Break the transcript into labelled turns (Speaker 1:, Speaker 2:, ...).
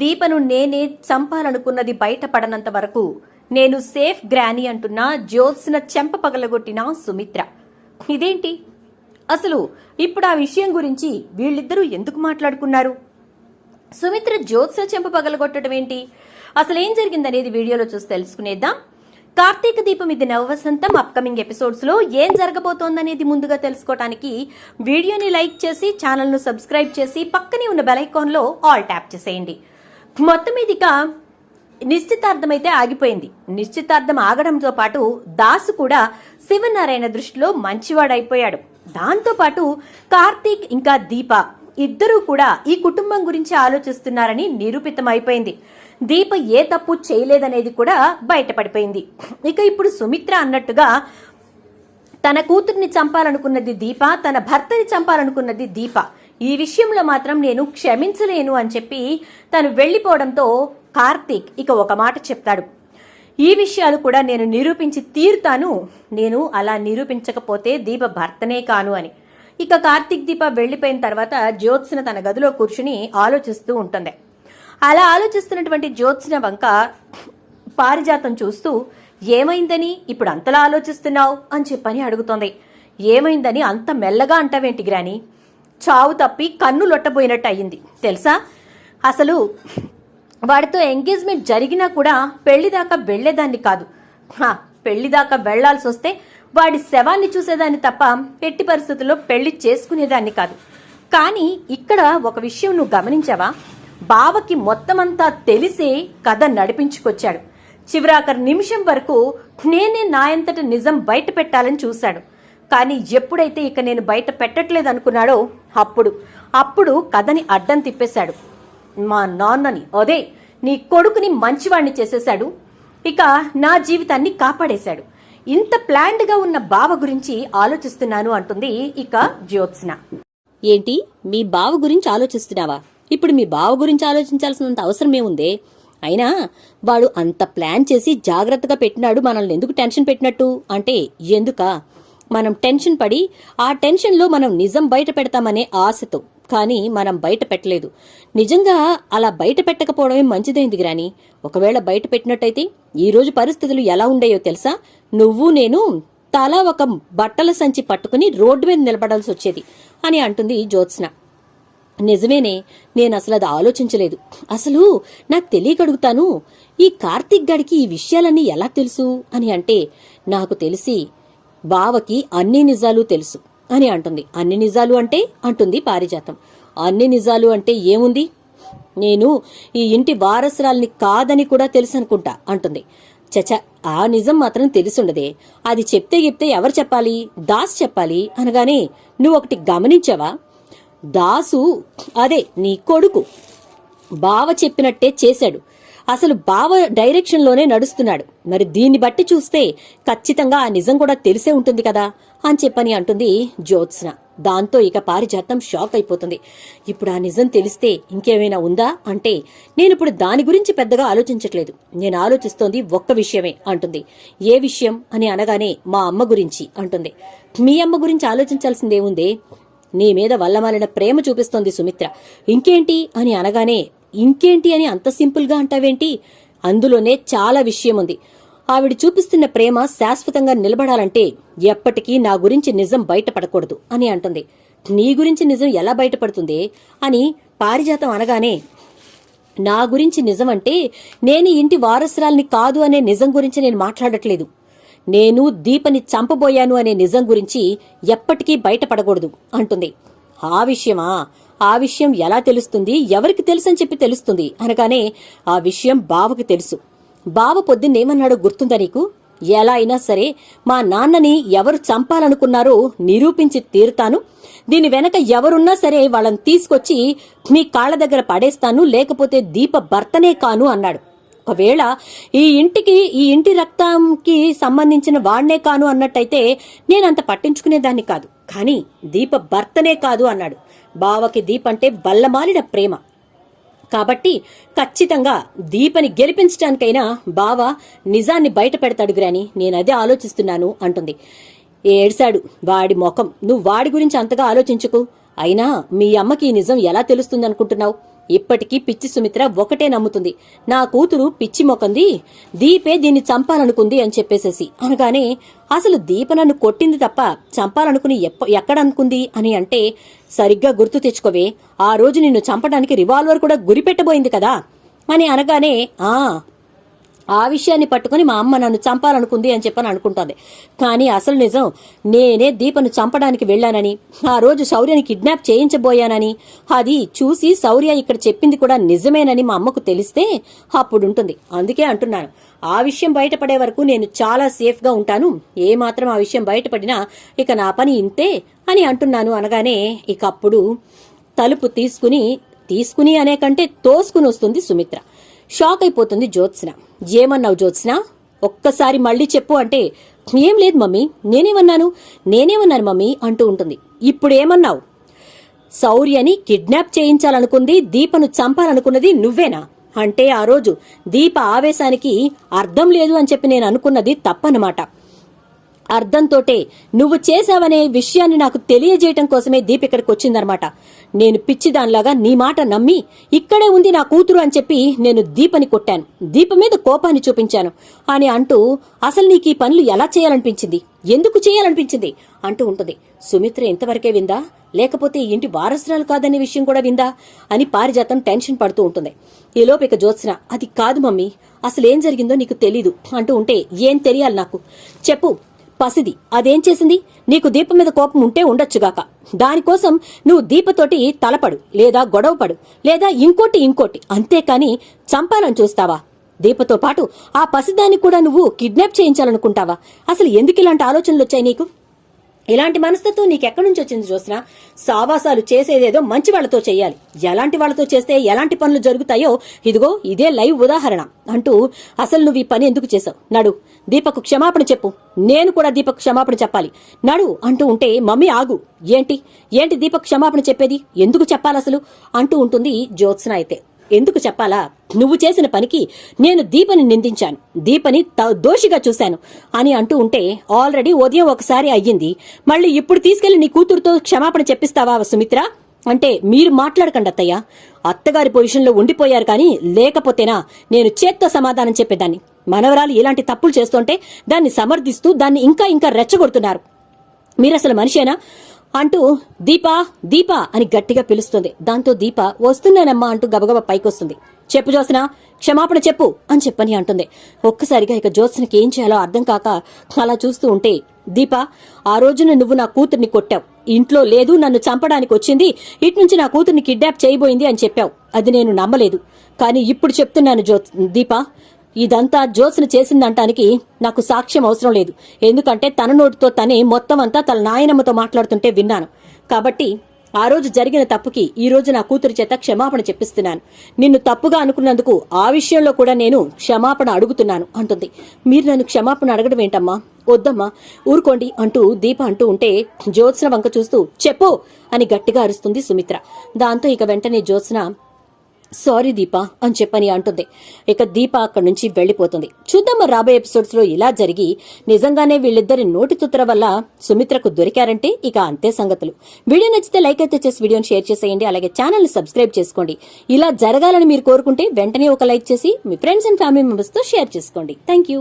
Speaker 1: దీపను నేనే చంపాలనుకున్నది బయటపడనంత వరకు నేను సేఫ్ గ్రాని అంటున్న జ్యోత్స్న చెంప పగలగొట్టిన సుమిత్ర. ఇదేంటి? అసలు ఇప్పుడు ఆ విషయం గురించి వీళ్ళిద్దరూ ఎందుకు మాట్లాడుకున్నారు? సుమిత్ర జ్యోత్స్న చెంప పగలగొట్టడం ఏంటి? అసలు ఏం జరిగిందనేది వీడియోలో చూసి తెలుసుకునేద్దాం. కార్తీక దీపం ఇది నవవసంతం అప్కమింగ్ ఎపిసోడ్స్లో ఏం జరగబోతోందనేది ముందుగా తెలుసుకోవడానికి వీడియోని లైక్ చేసి ఛానల్ను సబ్స్క్రైబ్ చేసి పక్కనే ఉన్న బెల్ ఆల్ ట్యాప్ చేసేయండి. మొత్తం మీదిగా నిశ్చితార్థం అయితే ఆగిపోయింది. నిశ్చితార్థం ఆగడంతో పాటు దాసు కూడా శివనారాయణ దృష్టిలో మంచివాడైపోయాడు. దాంతోపాటు కార్తీక్ ఇంకా దీప ఇద్దరూ కూడా ఈ కుటుంబం గురించి ఆలోచిస్తున్నారని నిరూపితమైపోయింది. దీప ఏ తప్పు చేయలేదనేది కూడా బయటపడిపోయింది. ఇక ఇప్పుడు సుమిత్ర అన్నట్టుగా తన కూతుర్ని చంపాలనుకున్నది దీప తన భర్తని చంపాలనుకున్నది దీప. ఈ విషయంలో మాత్రం నేను క్షమించలేను అని చెప్పి తను వెళ్ళిపోవడంతో కార్తీక్ ఇక ఒక మాట చెప్తాడు. ఈ విషయాలు కూడా నేను నిరూపించి తీరుతాను. నేను అలా నిరూపించకపోతే దీప భర్తనే కాను అని. ఇక కార్తీక్ దీప వెళ్ళిపోయిన తర్వాత జ్యోత్స్న తన గదిలో కూర్చుని ఆలోచిస్తూ ఉంటుంది. అలా ఆలోచిస్తున్నటువంటి జ్యోత్స్న వంక పారిజాతం చూస్తూ ఏమైందని? ఇప్పుడు అంతలా ఆలోచిస్తున్నావు? అని చెప్పని అడుగుతోంది. ఏమైందని? అంత మెల్లగా అంటావేంటి గ్రాని? చావు తప్పి కన్ను లొట్టబోయినట్టు అయ్యింది. తెలుసా? అసలు వాడితో ఎంగేజ్మెంట్ జరిగినా కూడా పెళ్ళి దాకా వెళ్ళేదాన్ని కాదు. హా, పెళ్ళి దాకా వెళ్ళాల్సి వస్తే వాడి శవాన్ని చూసేదాన్ని తప్ప ఎట్టి పరిస్థితుల్లో పెళ్ళి చేసుకునేదాన్ని కాదు. కానీ ఇక్కడ ఒక విషయం నువ్వు గమనించావా? బావకి మొత్తమంతా తెలిసే కథ నడిపించుకొచ్చాడు. చివరాఖరి నిమిషం వరకు నేనే నాయంతట నిజం బయట పెట్టాలని చూశాడు. కానీ ఎప్పుడైతే ఇక నేను బయట పెట్టట్లేదు అనుకున్నాడో అప్పుడు అప్పుడు కథని అడ్డం తిప్పేశాడు. మా నాన్నని అదే నీ కొడుకుని మంచివాణ్ణి చేసేశాడు. ఇక నా జీవితాన్ని కాపాడేశాడు. ఇంత ప్లాన్డ్గా ఉన్న బావ గురించి ఆలోచిస్తున్నాను అంటుంది ఇక జ్యోత్స్న.
Speaker 2: ఏంటి? మీ బావ గురించి ఆలోచిస్తున్నావా? ఇప్పుడు మీ బావ గురించి ఆలోచించాల్సినంత అవసరం ఏముందే? అయినా వాడు అంత ప్లాన్ చేసి జాగ్రత్తగా పెట్టినాడు మనల్ని ఎందుకు టెన్షన్ పెట్టినట్టు? అంటే ఎందుక? మనం టెన్షన్ పడి ఆ టెన్షన్లో మనం నిజం బయట పెడతామనే ఆశతో. కానీ మనం బయట పెట్టలేదు. నిజంగా అలా బయట పెట్టకపోవడమే మంచిదైంది గ్రాని ఒకవేళ బయట పెట్టినట్టయితే ఈరోజు పరిస్థితులు ఎలా ఉండేయో తెలుసా? నువ్వు నేను తలా ఒక బట్టల సంచి పట్టుకుని రోడ్డు మీద నిలబడాల్సి వచ్చేది అని అంటుంది జ్యోత్స్న. నిజమేనే నేను అసలు అది ఆలోచించలేదు. అసలు నాకు తెలియక అడుగుతాను ఈ కార్తీక్ గడికి ఈ విషయాలన్నీ ఎలా తెలుసు అని అంటే నాకు తెలిసి బావకి అన్ని నిజాలు తెలుసు అని అంటుంది. అన్ని నిజాలు అంటే అంటుంది పారిజాతం. అన్ని నిజాలు అంటే ఏముంది? నేను ఈ ఇంటి వారసురాల్ని కాదని కూడా తెలుసు అనుకుంటా అంటుంది. చచ ఆ నిజం మాత్రం తెలుసుండదే. అది చెప్తే చెప్తే ఎవరు చెప్పాలి? దాస్ చెప్పాలి అనగానే నువ్వు ఒకటి గమనించావా? దాసు అదే నీ కొడుకు. బావ చెప్పినట్టే చేశాడు. అసలు బావ డైరెక్షన్లోనే నడుస్తున్నాడు. మరి దీన్ని బట్టి చూస్తే ఖచ్చితంగా ఆ నిజం కూడా తెలిసే ఉంటుంది కదా అని చెప్పని అంటుంది జ్యోత్స్న. దాంతో ఇక పారిజాతం షాక్ అయిపోతుంది. ఇప్పుడు ఆ నిజం తెలిస్తే ఇంకేమైనా ఉందా అంటే నేను ఇప్పుడు దాని గురించి పెద్దగా ఆలోచించట్లేదు. నేను ఆలోచిస్తోంది ఒక్క విషయమే అంటుంది. ఏ విషయం అని అనగానే మా అమ్మ గురించి అంటుంది. మీ అమ్మ గురించి ఆలోచించాల్సిందేముంది? నీ మీద వల్లమాలిన ప్రేమ చూపిస్తోంది సుమిత్ర. ఇంకేంటి అని అనగానే ఇంకేంటి అని అంత సింపుల్గా అంటావేంటి? అందులోనే చాలా విషయం ఉంది ఆవిడ చూపిస్తున్న ప్రేమ శాశ్వతంగా నిలబడాలంటే ఎప్పటికీ నా గురించి నిజం బయటపడకూడదు అని అంటుంది. నీ గురించి నిజం ఎలా బయటపడుతుంది? అని పారిజాతం అనగానే నా గురించి నిజం అంటే నేను ఇంటి వారసురాల్ని కాదు అనే నిజం గురించి నేను మాట్లాడట్లేదు. నేను దీపని చంపబోయాను అనే నిజం గురించి ఎప్పటికీ బయటపడకూడదు అంటుంది. ఆ విషయమా? ఆ విషయం ఎలా తెలుస్తుంది? ఎవరికి తెలుసని చెప్పి తెలుస్తుంది. అనగానే ఆ విషయం బావకి తెలుసు. బావ పొద్దున్నేమన్నాడో గుర్తుందా నీకు? ఎలా అయినా సరే మా నాన్నని ఎవరు చంపాలనుకున్నారో నిరూపించి తీరుతాను. దీని వెనక ఎవరున్నా సరే వాళ్ళని తీసుకొచ్చి మీ కాళ్ళ దగ్గర పడేస్తాను లేకపోతే దీప భర్తనే కాను అన్నాడు. ఒకవేళ ఈ ఇంటికి ఈ ఇంటి రక్తంకి సంబంధించిన వాణ్ణే కాను అన్నట్టయితే నేనంత పట్టించుకునేదాన్ని కాదు. కానీ దీప భర్తనే కాదు అన్నాడు. బావకి దీపంటే బల్లమాలిన ప్రేమ. కాబట్టి ఖచ్చితంగా దీపని గెలిపించడానికైనా బావ నిజాన్ని బయట పెడతాడు గ్రాని నేనదే ఆలోచిస్తున్నాను అంటుంది. ఏడ్శాడు వాడి ముఖం. నువ్వు వాడి గురించి అంతగా ఆలోచించుకు. అయినా మీ అమ్మకి ఈ నిజం ఎలా తెలుస్తుంది అనుకుంటున్నావు ఇప్పటికీ పిచ్చి సుమిత్ర ఒకటే నమ్ముతుంది. నా కూతురు పిచ్చి మొకంది దీపే దీన్ని చంపాలనుకుంది అని చెప్పేసేసి. అనగానే అసలు దీప నన్ను కొట్టింది తప్ప చంపాలనుకుని ఎప్ప ఎక్కడ అనుకుంది అని అంటే సరిగ్గా గుర్తు తెచ్చుకోవే. ఆ రోజు నిన్ను చంపడానికి రివాల్వర్ కూడా గురిపెట్టబోయింది కదా? అని అనగానే ఆ ఆ విషయాన్ని పట్టుకుని మా అమ్మ నన్ను చంపాలనుకుంది అని చెప్పని అనుకుంటోంది. కానీ అసలు నిజం నేనే దీపను చంపడానికి వెళ్ళానని ఆ రోజు శౌర్యని కిడ్నాప్ చేయించబోయానని అది చూసి శౌర్య ఇక్కడ చెప్పింది కూడా నిజమేనని మా అమ్మకు తెలిస్తే అప్పుడుంటుంది. అందుకే అంటున్నాను ఆ విషయం బయటపడే వరకు నేను చాలా సేఫ్గా ఉంటాను. ఏ మాత్రం ఆ విషయం బయటపడినా ఇక నా పని ఇంతే అని అంటున్నాను అనగానే ఇక అప్పుడు తలుపు తీసుకుని తీసుకుని అనే కంటే తోసుకుని వస్తుంది సుమిత్ర. షాక్ అయిపోతుంది జ్యోత్స్న. ఏమన్నావు జ్యోత్స్న? ఒక్కసారి మళ్ళీ చెప్పు అంటే ఏం లేదు మమ్మీ నేనేమన్నాను? నేనేమన్నాను మమ్మీ? అంటూ ఉంటుంది. ఇప్పుడేమన్నావు? శౌర్యని కిడ్నాప్ చేయించాలనుకుంది దీపను చంపాలనుకున్నది నువ్వేనా? అంటే ఆ రోజు దీప ఆవేశానికి అర్థం లేదు అని చెప్పి నేను అనుకున్నది తప్పనమాట అర్థంతోటే నువ్వు చేశావనే విషయాన్ని నాకు తెలియజేయటం కోసమే దీప్ ఇక్కడికి వచ్చిందనమాట నేను పిచ్చిదానిలాగా నీ మాట నమ్మి ఇక్కడే ఉంది నా కూతురు అని చెప్పి నేను దీపని కొట్టాను. దీప మీద కోపాన్ని చూపించాను. అని అంటూ అసలు నీకు ఈ పనులు ఎలా చేయాలనిపించింది? ఎందుకు చేయాలనిపించింది? అంటూ ఉంటుంది. సుమిత్ర ఇంతవరకే విందా? లేకపోతే ఇంటి వారసురాలు కాదనే విషయం కూడా విందా? అని పారిజాతం టెన్షన్ పడుతూ ఉంటుంది. ఈలోపు ఇక జ్యోత్స్న అది కాదు మమ్మీ అసలేం జరిగిందో నీకు తెలీదు అంటూ ఉంటే ఏం తెలియాలి నాకు? చెప్పు. పసిది. అదేం చేసింది? నీకు దీపం మీద కోపం ఉంటే ఉండొచ్చుగాక. దానికోసం నువ్వు దీపతోటి తలపడు లేదా గొడవపడు లేదా ఇంకోటి ఇంకోటి. అంతేకాని చంపాలని చూస్తావా? దీపతో పాటు ఆ పసిదాన్ని కూడా నువ్వు కిడ్నాప్ చేయించాలనుకుంటావా? అసలు ఎందుకు ఇలాంటి ఆలోచనలు వచ్చాయి నీకు? ఇలాంటి మనస్తత్వం నీకెక్కడి నుంచి వచ్చింది జోస్న సావాసాలు చేసేదేదో మంచి వాళ్ళతో చేయాలి ఎలాంటి వాళ్ళతో చేస్తే ఎలాంటి పనులు జరుగుతాయో ఇదిగో ఇదే లైవ్ ఉదాహరణ అంటూ అసలు నువ్వు ఈ పని ఎందుకు చేసావు నడు దీపకు క్షమాపణ చెప్పు. నేను కూడా దీపక్ క్షమాపణ చెప్పాలి. నడు అంటూ ఉంటే మమ్మీ ఆగు. ఏంటి? ఏంటి దీపక్ క్షమాపణ చెప్పేది? ఎందుకు చెప్పాలి అసలు అంటూ ఉంటుంది జ్యోత్స్న అయితే. ఎందుకు చెప్పాలా? నువ్వు చేసిన పనికి నేను దీపని నిందించాను. దీపని త- దోషిగా చూశాను. అని అంటూ ఉంటే ఆల్రెడీ ఉదయం ఒకసారి అయ్యింది. మళ్ళీ ఇప్పుడు తీసుకెళ్ళి నీ కూతురుతో క్షమాపణ చెప్పిస్తావా సుమిత్ర? అంటే మీరు మాట్లాడకండి అత్తయ్య. అత్తగారి పొజిషన్లో ఉండిపోయారు కానీ లేకపోతేనా నేను చేత్తో సమాధానం చెప్పేదాన్ని. మనవరాలు ఇలాంటి తప్పులు చేస్తుంటే దాన్ని సమర్థిస్తూ దాన్ని ఇంకా ఇంకా రెచ్చగొడుతున్నారు. మీరసలు మనిషేనా? అంటూ దీపా దీపా అని గట్టిగా పిలుస్తుంది. దాంతో దీప వస్తున్నానమ్మా అంటూ గబగబా పైకొస్తుంది. చెప్పు జ్యోత్స్న క్షమాపణ చెప్పు అని చెప్పని అంటుంది. ఒక్కసారిగా ఇక జ్యోత్స్నకి ఏం చేయాలో అర్థం కాక అలా చూస్తూ ఉంటే దీప ఆ రోజున నువ్వు నా కూతుర్ని కొట్టావు. ఇంట్లో లేదు నన్ను చంపడానికి వచ్చింది ఇట్నుంచి నా కూతుర్ని కిడ్నాప్ చేయబోయింది అని చెప్పావు. అది నేను నమ్మలేదు. కానీ ఇప్పుడు చెప్తున్నాను జ్యోత్ దీప ఇదంతా జ్యోత్స్న చేసిందంటానికి నాకు సాక్ష్యం అవసరం లేదు. ఎందుకంటే తన నోటితో తనే మొత్తం అంతా తన నాయనమ్మతో మాట్లాడుతుంటే విన్నాను. కాబట్టి ఆ రోజు జరిగిన తప్పుకి ఈ రోజు నా కూతురు చేత క్షమాపణ చెప్పిస్తున్నాను. నిన్ను తప్పుగా అనుకున్నందుకు ఆ విషయంలో కూడా నేను క్షమాపణ అడుగుతున్నాను అంటుంది. మీరు నన్ను క్షమాపణ అడగడం ఏంటమ్మా? వద్దమ్మా ఊరుకోండి అంటూ దీప అంటూ ఉంటే జ్యోత్స్న వంక చూస్తూ చెప్పు అని గట్టిగా అరుస్తుంది సుమిత్ర. దాంతో ఇక వెంటనే జ్యోత్స్న సారీ దీప అని చెప్పని అంటుంది. ఇక దీప అక్కడి నుంచి వెళ్ళిపోతుంది చూద్దాం రాబోయే ఎపిసోడ్స్లో ఇలా జరిగి నిజంగానే వీళ్ళిద్దరి నోటి తుత్తర వల్ల సుమిత్రకు దొరికారంటే ఇక అంతే సంగతులు. వీడియో నచ్చితే లైక్ అయితే చేసి వీడియోని షేర్ చేసేయండి. అలాగే ఛానల్ సబ్స్క్రైబ్ చేసుకోండి. ఇలా జరగాలని మీరు కోరుకుంటే వెంటనే ఒక లైక్ చేసి మీ ఫ్రెండ్స్ అండ్ ఫ్యామిలీ మెంబర్స్తో షేర్ చేసుకోండి. Thank you